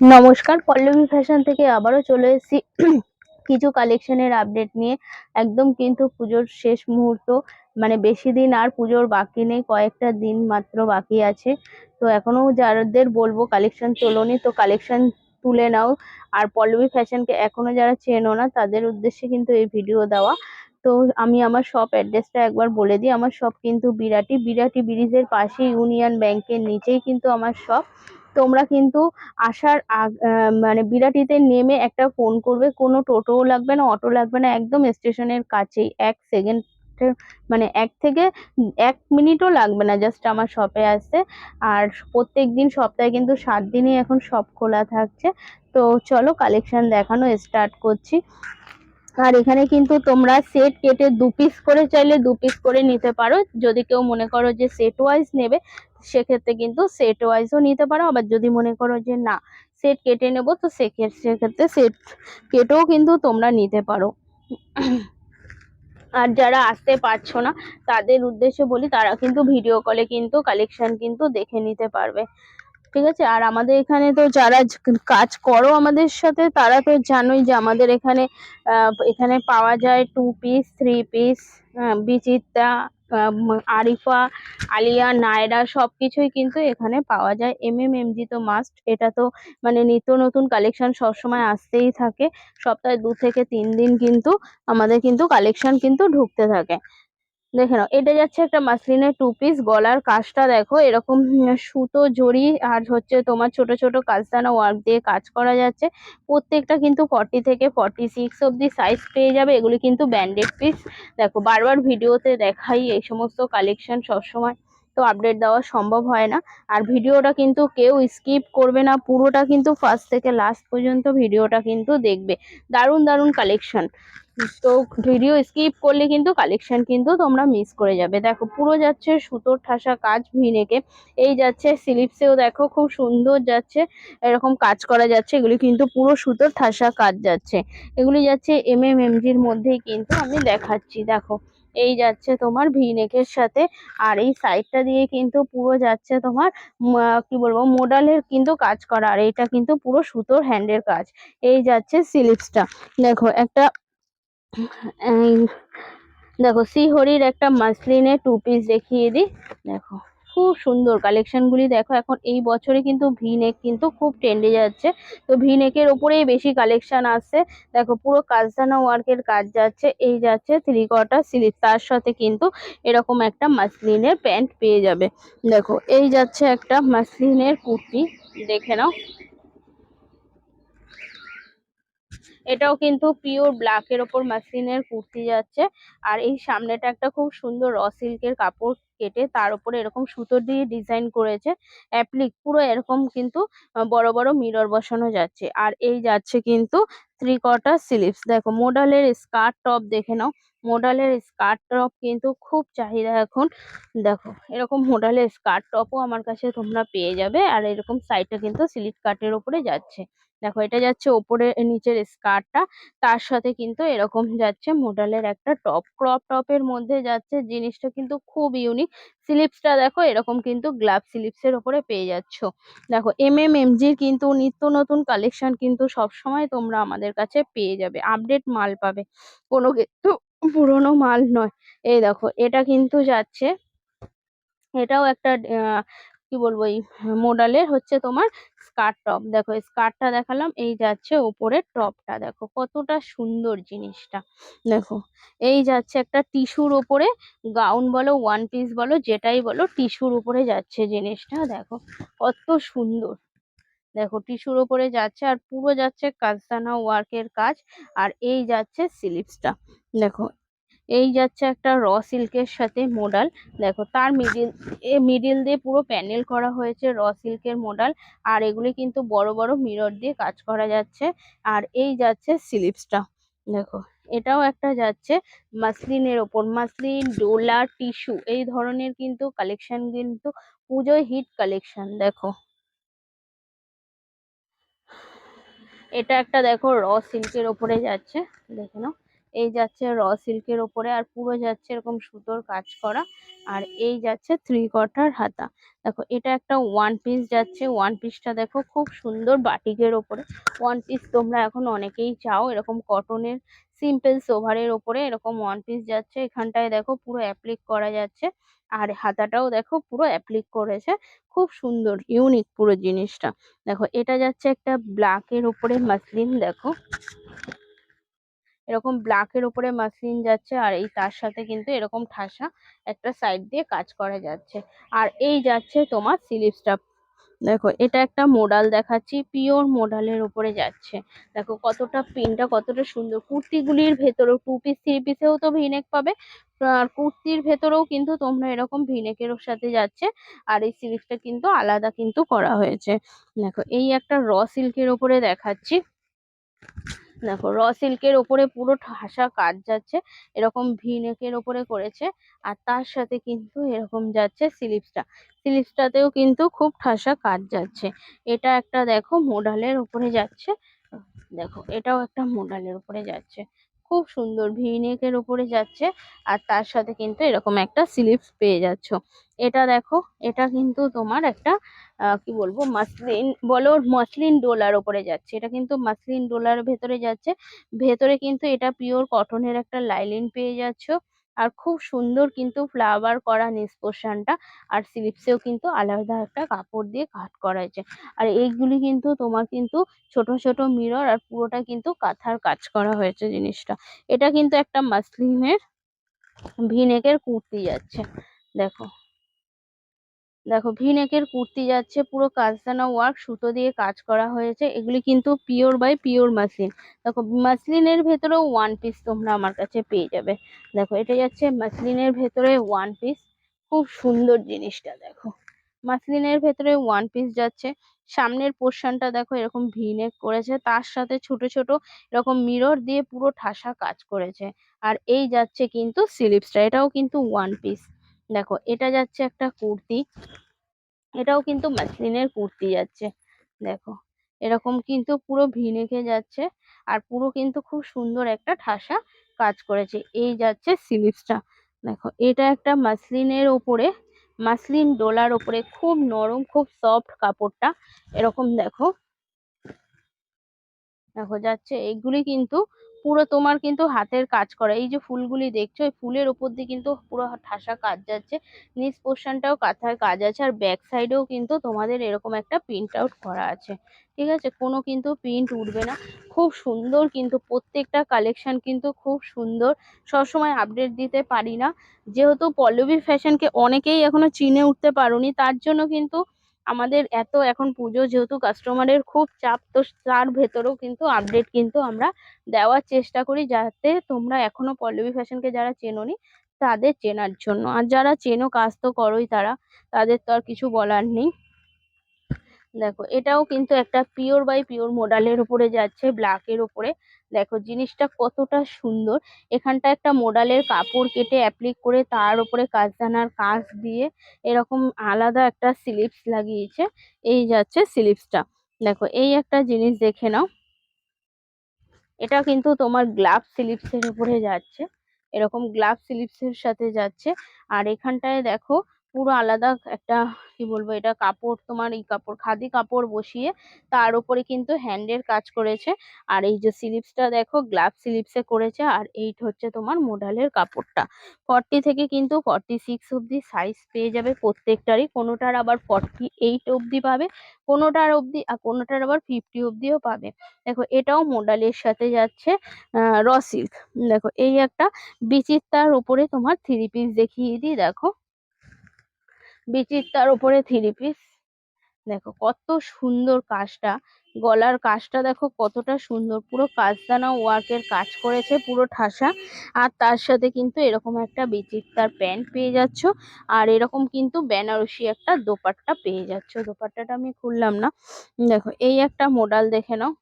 নমস্কার, পল্লবী ফ্যাশন থেকে আবারও চলে এসেছি। কিছু কালেকশনের আপডেট নিয়ে। একদম কিন্তু পুজোর শেষ মুহূর্ত মানে বেশি দিন আর পুজোর বাকি নেই, কয়েকটা দিন মাত্র বাকি আছে। তো এখনও যাদের বলব কালেকশন তোলোনি, তো কালেকশন তুলে নাও। আর পল্লবী ফ্যাশনকে এখনও যারা চেনো না, তাদের উদ্দেশ্যে কিন্তু এই ভিডিও দেওয়া। তো আমি আমার শপ অ্যাড্রেসটা একবার বলে দিই। আমার শপ কিন্তু বিরাটি বিরাটি ব্রিজের পাশে ইউনিয়ন ব্যাংকের নিচেই কিন্তু আমার শপ তোমরা কিন্তু আসার মানে বিরাটিতে নেমে একটা ফোন করবে। কোনো টোটোও লাগবে না, অটো লাগবে না, একদম স্টেশনের কাছেই, এক সেকেন্ড মানে এক থেকে এক মিনিটও লাগবে না জাস্ট আমার শপে আসতে। আর প্রত্যেক দিন সপ্তাহে কিন্তু সাত দিনই এখন শপ খোলা থাকছে। তো চলো কালেকশন দেখানো স্টার্ট করছি। আর এখানে কিন্তু তোমরা সেট কেটে দু পিস করে চাইলে দু পিস করে নিতে পারো। যদি কেউ মনে করো যে সেট ওয়াইজ নেবে সেক্ষেত্রে কিন্তু সেট ওয়াইজও নিতে পারো। আবার যদি মনে করো যে না সেট কেটে নেব, তো সেক্ষে- সেক্ষেত্রে সেট কেটেও কিন্তু তোমরা নিতে পারো। আর যারা আসতে পারছ না, তাদের উদ্দেশ্যে বলি, তারা কিন্তু ভিডিও কলে কিন্তু কালেকশন কিন্তু দেখে নিতে পারবে। ঠিক আছে? আর আমাদের এখানে তো যারা কাজ করো আমাদের সাথে, তারা তো জানোই যে আমাদের এখানে এখানে পাওয়া যায় two piece three piece Bichitra Arifa, Alia, Naira সব কিছুই কিন্তু এখানে পাওয়া যায়। এম এম এম জি তো মাস্ট এটা তো মানে নিত্য নতুন কালেকশন সবসময় আসতেই থাকে। সপ্তাহে দু থেকে তিন দিন কিন্তু আমাদের কিন্তু কালেকশন কিন্তু ঢুকতে থাকে। দেখে নাও, এটা যাচ্ছে একটা মাসলিনের টু পিস গলার কাজটা দেখো, এরকম সুতো, জড়ি, আর হচ্ছে তোমার ছোট ছোট কাজদানা ওয়ার্ক দিয়ে কাজ করা যাচ্ছে। প্রত্যেকটা কিন্তু ফর্টি থেকে ফর্টি সিক্স অবধি সাইজ পেয়ে যাবে, এগুলি কিন্তু ব্যান্ডেড পিস দেখো, বারবার ভিডিওতে দেখাই এই সমস্ত কালেকশন সবসময়। তো আপডেট দেওয়া সম্ভব হয় না। আর ভিডিওটা কিন্তু কেউ স্কিপ করবে না, পুরোটা কিন্তু ফার্স্ট থেকে লাস্ট পর্যন্ত ভিডিওটা কিন্তু দেখবে। দারুণ দারুণ কালেকশন তো ভিডিও স্কিপ করলে কিন্তু কালেকশন কিন্তু তোমরা মিস করে যাবে। দেখো, পুরো যাচ্ছে সুতোর ঠাসা কাজ ভিনেকে। এই যাচ্ছে স্লিপসেও দেখো খুব সুন্দর যাচ্ছে, এরকম কাজ করা যাচ্ছে। এগুলি কিন্তু পুরো সুতোর ঠাসা কাজ যাচ্ছে। এগুলি যাচ্ছে এম এম এমজির মধ্যেই কিন্তু আমি দেখাচ্ছি। দেখো এই যাচ্ছে তোমার ভিনেকের সাথে। আর এই সাইডটা দিয়ে কিন্তু পুরো যাচ্ছে তোমার কি বলব মোডালের কিন্তু কাজ করা। আর এইটা কিন্তু পুরো সুতোর হ্যান্ডের কাজ। এই যাচ্ছে স্লিপসটা দেখো, একটা দেখো, শ্রীহরির একটা মাসলিনের টু পিস দেখিয়ে দিই। দেখো। খুব সুন্দর। কালেকশন গুলি দেখো, এখন এই বছরে কিন্তু ভি নেক কিন্তু খুব ট্রেন্ডে যাচ্ছে। তো ভি নেকের ওপরেই বেশি কালেকশন আসছে। দেখো, পুরো কাজদানা ওয়ার্কের কাজ যাচ্ছে, এই যাচ্ছে থ্রি কোয়ার্টার স্লিপ তার সাথে কিন্তু এরকম একটা মাসলিনের প্যান্ট পেয়ে যাবে। দেখো, এই যাচ্ছে একটা মাসলিনের কুর্তি, দেখে নাও। এটাও কিন্তু পিওর ব্ল্যাকের ওপর মাসলিনের কুর্তি যাচ্ছে। আর এই সামনেটা একটা খুব সুন্দর র সিল্কের কাপড় কেটে তার উপরে এরকম সুতো দিয়ে ডিজাইন করেছে। অ্যাপ্লিক পুরো এরকম কিন্তু বড় বড় মিরর বসানো যাচ্ছে। আর এই যাচ্ছে কিন্তু থ্রি কোয়ার্টার স্লিভস দেখো মোডালের স্কার্ট টপ দেখে নাও। মোডালের স্কার্ট টপ কিন্তু খুব চাহিদা এখন। দেখো, এরকম মোডালের স্কার্ট টপও আমার কাছে তোমরা পেয়ে যাবে। আর এরকম সাইডটা কিন্তু স্লিট কাটের উপরে যাচ্ছে। দেখো এটা যাচ্ছে ওপরে, নিচের স্কার্ট টা। তার সাথে কিন্তু এরকম যাচ্ছে মোডালের একটা টপ ক্রপ টপ এর মধ্যে যাচ্ছে। জিনিসটা কিন্তু খুব ইউনিক স্লিপসটা দেখো এরকম কিন্তু গ্লাভ স্লিপসের ওপরে পেয়ে যাচ্ছ। দেখো এম এম এমজির কিন্তু নিত্য নতুন কালেকশন কিন্তু সব সময় তোমরা আমাদের কাছে পেয়ে যাবে। আপডেট মাল পাবে। কোনো কিন্তু পুরোনো মাল নয়। এই দেখো, এটা কিন্তু যাচ্ছে, এটাও একটা কি বলব, এই মোডালের হচ্ছে তোমার স্কার্ট টপ দেখো স্কার্টটা দেখালাম, এই যাচ্ছে ওপরের টপটা দেখো, কতটা সুন্দর জিনিসটা। দেখো, এই যাচ্ছে একটা টিস্যুর ওপরে গাউন বলো ওয়ান পিস বলো, যেটাই বলো টিস্যুর উপরে যাচ্ছে জিনিসটা। দেখো, কত সুন্দর। দেখো টিস্যুর ওপরে যাচ্ছে আর পুরো যাচ্ছে কাজদানা ওয়ার্কের কাজ, আর এই যাচ্ছে স্লিভসটা দেখো এই যাচ্ছে একটা র সিল্কের সাথে মোডাল দেখো, তার মিডিল এ মিডিল দিয়ে পুরো প্যানেল করা হয়েছে র সিল্কের মোডাল আর এগুলি কিন্তু বড় বড় মিরর দিয়ে কাজ করা যাচ্ছে। আর এই যাচ্ছে স্লিভসটা দেখো, এটাও একটা যাচ্ছে মাসলিনের ওপর। মাসলিন ডোলা টিস্যু, এই ধরনের কিন্তু কালেকশন কিন্তু পুজোয় হিট কালেকশন দেখো। এটা একটা, দেখো, র সিল্কের ওপরে যাচ্ছে। দেখে নাও। এই যাচ্ছে র সিল্কের ওপরে আর পুরো যাচ্ছে এরকম সুতোর কাজ করা। আর এই যাচ্ছে থ্রি কোয়ার্টার হাতা। দেখো, এটা একটা ওয়ান পিস যাচ্ছে। ওয়ান পিসটা দেখো খুব সুন্দর বাটিকের ওপরে। ওয়ান পিস তোমরা এখন অনেকেই চাও এরকম কটনের সিম্পল সোভারের ওপরে এরকম ওয়ান পিস যাচ্ছে। এখানটায় দেখো পুরো অ্যাপ্লিক করা যাচ্ছে। আর হাতাটাও দেখো পুরো অ্যাপ্লিক করেছে। খুব সুন্দর ইউনিক পুরো জিনিসটা। দেখো, এটা যাচ্ছে একটা ব্ল্যাক এর ওপরে মাসলিন দেখো। এরকম ব্ল্যাক এর ওপরে মাসলিন যাচ্ছে আর এই তার সাথে কিন্তু এরকম ঠাসা একটা সাইড দিয়ে কাজ করা যাচ্ছে। আর এই যাচ্ছে তোমার স্লিভসটা দেখো, এটা একটা মোডাল দেখাচ্ছি পিওর মোডালের উপরে যাচ্ছে। দেখো, কতটা পিনটা কতটা সুন্দর। কুর্তিগুলির ভেতরেও টু পিস থ্রি পিসেও তো ভিনেক পাবে। আর কুর্তির ভেতরেও কিন্তু তোমরা এরকম ভিনেকের সাথে যাচ্ছে আর এই সিরিজটা কিন্তু আলাদা কিন্তু করা হয়েছে। দেখো, এই একটা র সিল্কের ওপরে দেখাচ্ছি। দেখো র সিল্কের ওপরে পুরো ঠাসা কাজ যাচ্ছে, এরকম ভি নেকের ওপরে করেছে, আর তার সাথে কিন্তু এরকম যাচ্ছে স্লিপসটা স্লিপসটাতেও কিন্তু খুব ঠাসা কাজ যাচ্ছে। এটা একটা দেখো মোডালের ওপরে যাচ্ছে, দেখো এটাও একটা মোডালের ওপরে যাচ্ছে। খুব সুন্দর ভি নেকের উপরে যাচ্ছে আর তার সাথে কিন্তু এরকম একটা স্লিপস পেয়ে যাচ্ছ। এটা দেখো, এটা কিন্তু তোমার একটা কি বলব মাসলিন বলো মাসলিন ডোলার ওপরে যাচ্ছে। এটা কিন্তু মাসলিন ডোলার ভেতরে যাচ্ছে। ভেতরে কিন্তু এটা পিওর কটনের একটা লাইলিন পেয়ে যাচ্ছ। আর খুব সুন্দর কিন্তু ফ্লাওয়ার করা নিচ পোর্শনটা আর স্লিপসেও কিন্তু আলাদা একটা কাপড় দিয়ে কাট করা হয়েছে আর এইগুলি কিন্তু তোমার কিন্তু ছোট ছোট মিরর আর পুরোটা কিন্তু কাঁথার কাজ করা হয়েছে জিনিসটা। এটা কিন্তু একটা মাসলিনের ভিনেকের কুর্তি যাচ্ছে। দেখো। দেখো ভি নেকের কুর্তি যাচ্ছে, পুরো কাজদানা ওয়ার্ক সুতো দিয়ে কাজ করা হয়েছে। এগুলি কিন্তু পিওর বাই পিওর মাসলিন দেখো মাসলিনের ভেতরেও ওয়ান পিস তোমরা আমার কাছে পেয়ে যাবে। দেখো, এটা যাচ্ছে মাসলিনের ভেতরে ওয়ান পিস খুব সুন্দর জিনিসটা, দেখো। মাসলিনের ভেতরে ওয়ান পিস যাচ্ছে। সামনের পোর্শনটা দেখো, এরকম ভি নেক করেছে। তার সাথে ছোট ছোট এরকম মিরর দিয়ে পুরো ঠাসা কাজ করেছে। আর এই যাচ্ছে কিন্তু স্লিভসটা এটাও কিন্তু ওয়ান পিস দেখো, এটা যাচ্ছে একটা কুর্তি। এটাও কিন্তু মাসলিনের কুর্তি যাচ্ছে। দেখো, এরকম কিন্তু পুরো ভিনেকে যাচ্ছে আর পুরো কিন্তু খুব সুন্দর একটা ঠাসা কাজ করেছে। এই যাচ্ছে স্লিভসটা দেখো, এটা একটা মাসলিনের ওপরে, মাসলিন ডোলার ওপরে খুব নরম, খুব সফট কাপড়টা। এরকম দেখো। দেখো, যাচ্ছে এইগুলি কিন্তু পুরো তোমার কিন্তু হাতের কাজ করা। এই যে ফুলগুলি দেখছ ফুলের ওপর দিয়ে কিন্তু পুরো ঠাসা কাজ যাচ্ছে। নিচ পোর্শনটাও কাঁথার কাজ আছে আর ব্যাক সাইডেও কিন্তু তোমাদের এরকম একটা প্রিন্ট আউট করা আছে। ঠিক আছে? কোনো কিন্তু প্রিন্ট উঠবে না। খুব সুন্দর কিন্তু প্রত্যেকটা কালেকশন কিন্তু খুব সুন্দর। সবসময় আপডেট দিতে পারি না। যেহেতু পল্লবী ফ্যাশনকে অনেকেই এখনও চিনে উঠতে পারোনি, তার জন্য কিন্তু আমাদের এত এখন পুজো যেহেতু কাস্টমারের খুব চাপ, তো তার ভেতরেও কিন্তু আপডেট কিন্তু আমরা দেওয়ার চেষ্টা করি যাতে তোমরা এখনও পল্লবী ফ্যাশনকে যারা চেনোনি, তাদের চেনার জন্য। আর যারা চেনো কাজ তো করোই তারা, তাদের তো আর কিছু বলার নেই। দেখো, এটাও কিন্তু একটা পিওর বাই পিওর মোডালের উপরে যাচ্ছে ব্ল্যাক এর উপরে। দেখো, জিনিসটা কতটা সুন্দর। এখানটা একটা মোডালের কাপড় কেটে অ্যাপ্লিক করে তার উপরে কাজদানার কাজ দিয়ে এরকম আলাদা একটা স্লিপস লাগিয়েছে। এই যাচ্ছে স্লিপসটা দেখো, এই একটা জিনিস দেখে নাও। এটা কিন্তু তোমার গ্লাভ স্লিপস এর উপরে যাচ্ছে। এরকম গ্লাভ স্লিপস এর সাথে যাচ্ছে। আর এখানটায় দেখো, পুরো আলাদা একটা কি বলব, এটা কাপড় তোমার এই কাপড়, খাদি কাপড় বসিয়ে তার উপরে কিন্তু হ্যান্ডের কাজ করেছে। আর এই যে স্লিপসটা দেখো গ্লাভ স্লিপসে করেছে, আর এইট হচ্ছে তোমার মোডালের কাপড়টা। ফর্টি থেকে কিন্তু ফর্টি সিক্স অব্দি সাইজ পেয়ে যাবে প্রত্যেকটারই। কোনোটার আবার ফর্টি এইট অব্দি পাবে, কোনোটার অব্দি আর কোনোটার আবার ফিফটি অব্দিও পাবে। দেখো, এটাও মোডালের সাথে যাচ্ছে র সিল্ক দেখো, এই একটা বিচিত্রার উপরে তোমার থ্রি পিস দেখিয়ে দিই, দেখো। বিচিত্রার উপরে থ্রি পিস দেখো কত সুন্দর কাজটা। গলার কাজটা দেখো কতটা সুন্দর। পুরো কাজদানা ওয়ার্কের কাজ করেছে, পুরো ঠাসা। আর তার সাথে কিন্তু এরকম একটা বিচিত্রার প্যান্ট পেয়ে যাচ্ছ। আর এরকম কিন্তু বেনারসি একটা দোপাট্টা পেয়ে যাচ্ছ। দোপাট্টাটা আমি খুললাম না। দেখো এই একটা মডেল দেখে নাও।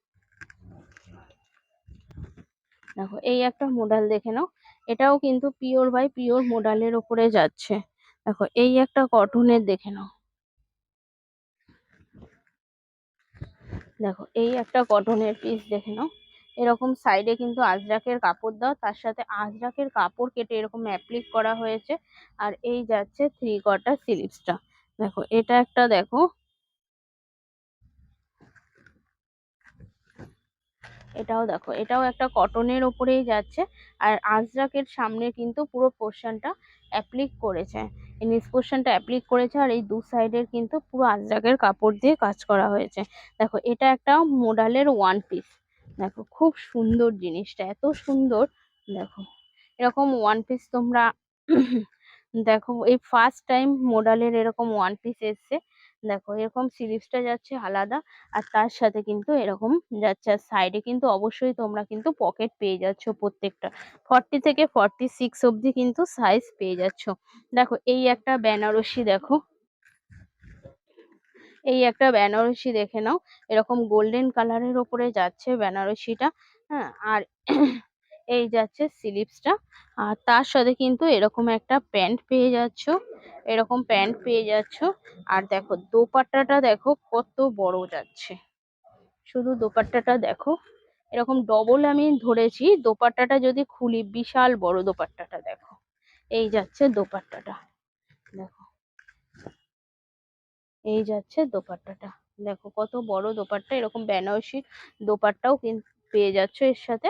দেখো এই একটা মডেল দেখে নাও। এটাও কিন্তু পিওর বাই পিওর মডেলের ওপরে যাচ্ছে। দেখো, এই একটা কটনের দেখে নাও। দেখো, এই একটা কটনের পিস দেখে নাও। এরকম সাইডে কিন্তু আজরাকের কাপড় দাও, তার সাথে আজরাকের কাপড় কেটে এরকম অ্যাপ্লিক করা হয়েছে, আর এই যাচ্ছে থ্রি কোয়ার্টার স্লিভসটা দেখো, এটা একটা দেখো এটাও দেখো, এটাও একটা কটনের ওপরেই যাচ্ছে। আর আজরাকের সামনে কিন্তু পুরো পোর্শনটা অ্যাপ্লিক করেছে। এই নিচ পোর্শনটা অ্যাপ্লিক করেছে আর এই দু সাইডের কিন্তু পুরো আজরাকের কাপড় দিয়ে কাজ করা হয়েছে। দেখো, এটা একটা মোডালের ওয়ান পিস দেখো, খুব সুন্দর জিনিসটা, এত সুন্দর। দেখো, এরকম ওয়ান পিস তোমরা, দেখো, এই ফার্স্ট টাইম মোডালের এরকম ওয়ান পিস এসছে। দেখো এরকম স্লিভসটা যাচ্ছে আলাদা আর তার সাথে কিন্তু এরকম যাচ্ছে আর সাইডে কিন্তু অবশ্যই তোমরা কিন্তু পকেট পেয়ে যাচ্ছ প্রত্যেকটা। ফর্টি থেকে ফর্টি সিক্স অবধি কিন্তু সাইজ পেয়ে যাচ্ছ। দেখো এই একটা বেনারসি দেখো। এই একটা বেনারসি দেখে নাও। এরকম গোল্ডেন কালারের ওপরে যাচ্ছে বেনারসিটা হ্যাঁ? আর এই যাচ্ছে স্লিভসটা আর তার সাথে কিন্তু এরকম একটা প্যান্ট পেয়ে যাচ্ছ। এরকম প্যান্ট পেয়ে যাচ্ছ। আর দেখো, দোপাট্টাটা দেখো কত বড় যাচ্ছে। শুধু দোপাট্টাটা দেখো। এরকম ডবল আমি ধরেছি। দোপাট্টাটা যদি খুলি, বিশাল বড় দোপাট্টাটা দেখো। এই যাচ্ছে দোপাট্টাটা। দেখো। এই যাচ্ছে দোপাট্টাটা। দেখো কত বড় দোপাট্টা। এরকম বেনারসি দোপাট্টাও পেয়ে যাচ্ছ এর সাথে।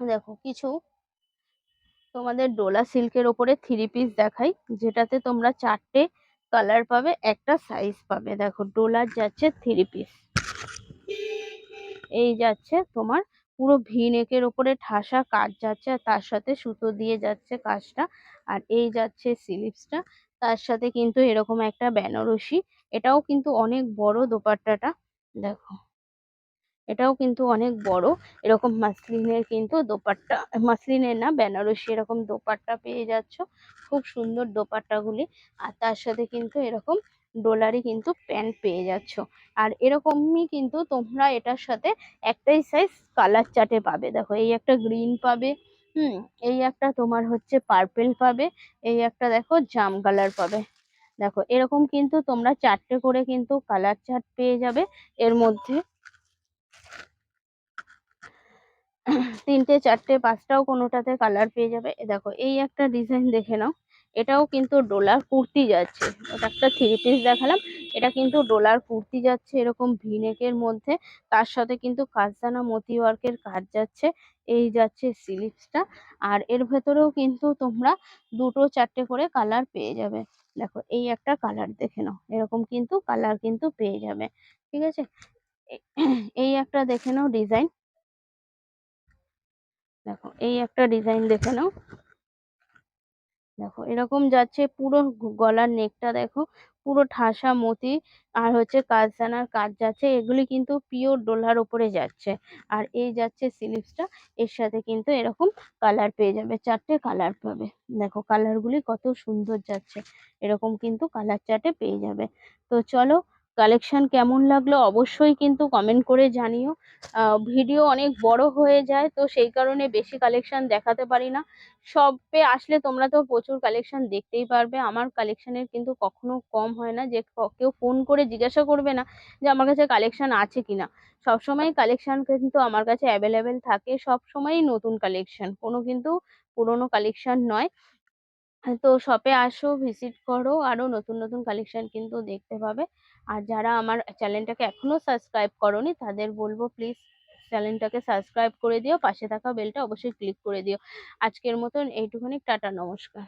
দেখো কিছু তোমাদের ডোলা সিল্কের ওপরে থ্রি পিস দেখাই, যেটাতে তোমরা চারটে কালার পাবে, একটা সাইজ পাবে। দেখো ডোলার যাচ্ছে থ্রি পিস এই যাচ্ছে তোমার পুরো ভি নেকের ওপরে ঠাসা কাজ যাচ্ছে, আর তার সাথে সুতো দিয়ে যাচ্ছে কাজটা। আর এই যাচ্ছে স্লিভসটা, তার সাথে কিন্তু এরকম একটা বেনারসি, এটাও কিন্তু অনেক বড় দোপাট্টাটা। দেখো। এটাও কিন্তু অনেক বড়। এরকম মাসলিনের কিন্তু দোপাট্টা, মাসলিনের না, বেনারসি এরকম দোপাট্টা পেয়ে যাচ্ছ। খুব সুন্দর দোপাট্টাগুলি। আর তার সাথে কিন্তু এরকম ডোলারি কিন্তু প্যান্ট পেয়ে যাচ্ছ। আর এরকমই কিন্তু তোমরা এটার সাথে একটাই সাইজ কালার চার্টে পাবে। দেখো, এই একটা গ্রিন পাবে, হুম, এই একটা তোমার হচ্ছে পার্পেল পাবে, এই একটা দেখো জাম কালার পাবে। দেখো, এরকম কিন্তু তোমরা চারটে করে কিন্তু কালার চার্ট পেয়ে যাবে। এর মধ্যে তিনটে, চারটে, পাঁচটাও কোনোটাতে কালার পেয়ে যাবে। দেখো, এই একটা ডিজাইন দেখে নাও। এটাও কিন্তু ডোলার কুর্তি যাচ্ছে। ওটা একটা থ্রি পিস দেখালাম। এটা কিন্তু ডোলার কুর্তি যাচ্ছে এরকম ভিনেকের মধ্যে। তার সাথে কিন্তু কাজদানা মতি ওয়ার্কের কাজ যাচ্ছে। এই যাচ্ছে স্লিভসটা আর এর ভেতরেও কিন্তু তোমরা দুটো, চারটে করে কালার পেয়ে যাবে। দেখো, এই একটা কালার দেখে নাও। এরকম কিন্তু কালার কিন্তু পেয়ে যাবে। ঠিক আছে? এই একটা দেখে নাও ডিজাইন দেখো, এই একটা ডিজাইন দেখে নাও। দেখো, এরকম যাচ্ছে পুরো গলার নেকটা দেখো, পুরো ঠাসা মতি, আর হচ্ছে কাজদানার কাজ যাচ্ছে, এগুলি কিন্তু পিওর ডোলার ওপরে যাচ্ছে। আর এই যাচ্ছে স্লিভসটা এর সাথে কিন্তু এরকম কালার পেয়ে যাবে, চারটে কালার পাবে। দেখো কালার গুলি কত সুন্দর যাচ্ছে, এরকম কিন্তু কালার চার্টে পেয়ে যাবে। তো চলো কালেকশন কেমন লাগল অবশ্যই কিন্তু কমেন্ট করে জানিও। ভিডিও অনেক বড় হয়ে যায়, তো সেই কারণে বেশি কালেকশন দেখাতে পারি না। শপে আসলে তোমরা তো প্রচুর কালেকশন দেখতেই পারবে, আমার কালেকশনের কিন্তু কখনো কম হয় না। যে কেউ ফোন করে জিজ্ঞাসা করবে না যে আমার কাছে কালেকশন আছে কিনা। সবসময় কালেকশন কিন্তু আমার কাছে অ্যাভেলেবেল থাকে, সবসময়ই নতুন কালেকশন কোনো কিন্তু পুরোনো কালেকশন নয়। তো শপে আসো ভিজিট করো আরও নতুন নতুন কালেকশন কিন্তু দেখতে পাবে। আর যারা আমার চ্যানেলটাকে এখনও সাবস্ক্রাইব করোনি, তাদের বলব প্লিজ চ্যানেলটাকে সাবস্ক্রাইব করে দিও, পাশে থাকা বেলটা অবশ্যই ক্লিক করে দিও। আজকের মতন এইটুখানি, টাটা, নমস্কার।